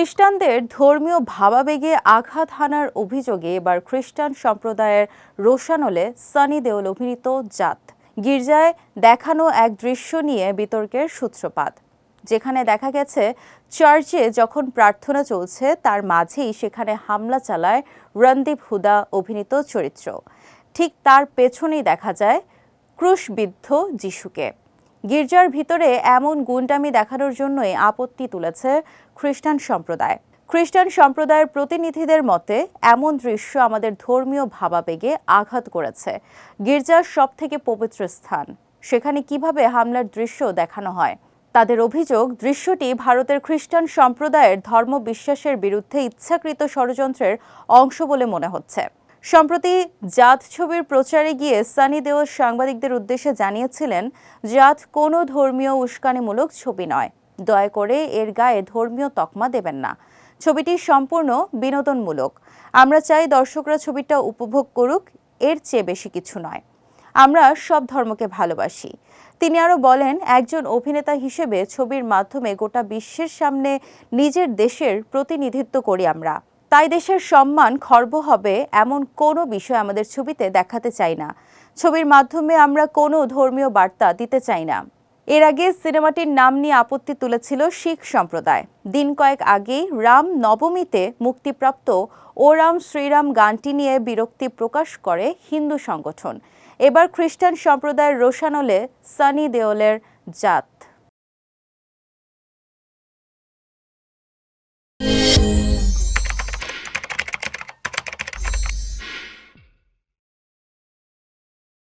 খ্রিস্টানদের ধর্মীয় ভাবাবেগে আঘাত হানার অভিযোগে এবার খ্রিস্টান সম্প্রদায়ের রোশানলে সানি দেওল অভিনীত জাত। গির্জায় দেখানো এক দৃশ্য নিয়ে বিতর্কের সূত্রপাত। যেখানে দেখা গেছে, চার্চে যখন প্রার্থনা চলছে, তার মাঝেই সেখানে হামলা চালায় রণদীপ হুদা অভিনীত চরিত্র। ঠিক তার পেছনেই দেখা যায় ক্রুশবিদ্ধ যিশুকে। গির্জার ভিতরে এমন গুন্ডামি দেখানোর জন্যই আপত্তি তুলেছে খ্রিস্টান সম্প্রদায়। খ্রিস্টান সম্প্রদায়ের প্রতিনিধিদের মতে, এমন দৃশ্য আমাদের ধর্মীয় ভাবাবেগে আঘাত করেছে। গির্জার সব থেকে পবিত্র স্থান। সেখানে কীভাবে হামলার দৃশ্য দেখানো হয়? তাদের অভিযোগ, দৃশ্যটি ভারতের খ্রিস্টান সম্প্রদায়ের ধর্ম বিশ্বাসের বিরুদ্ধে ইচ্ছাকৃত ষড়যন্ত্রের অংশ বলে মনে হচ্ছে। সম্প্রতি জাত ছবির প্রচারে গিয়ে সানি দেওল সাংবাদিকদের উদ্দেশ্যে জানিয়েছিলেন, জাত কোনো ধর্মীয় উস্কানিমূলক ছবি নয়। দয়া করে এর গায়ে ধর্মীয় তকমা দেবেন না। ছবিটি সম্পূর্ণ বিনোদনমূলক। আমরা চাই দর্শকরা ছবিটা উপভোগ করুক, এর চেয়ে বেশি কিছু নয়। আমরা সব ধর্মকে ভালোবাসি। তিনি আরও বলেন, একজন অভিনেতা হিসেবে ছবির মাধ্যমে গোটা বিশ্বের সামনে নিজের দেশের প্রতিনিধিত্ব করি আমরা। তাই দেশের সম্মান খর্ব হবে এমন কোনো বিষয় আমাদের ছবিতে দেখাতে চাই না। ছবির মাধ্যমে আমরা কোনো ধর্মীয় বার্তা দিতে চাই না। এর আগে সিনেমাটির নাম নিয়ে আপত্তি তুলেছিল শিখ সম্প্রদায়। দিন কয়েক আগেই রাম নবমীতে মুক্তিপ্রাপ্ত ও রাম শ্রীরাম গানটি নিয়ে বিরক্তি প্রকাশ করে হিন্দু সংগঠন। এবার খ্রিস্টান সম্প্রদায়ের রোশানলে সানি দেওলের জাত।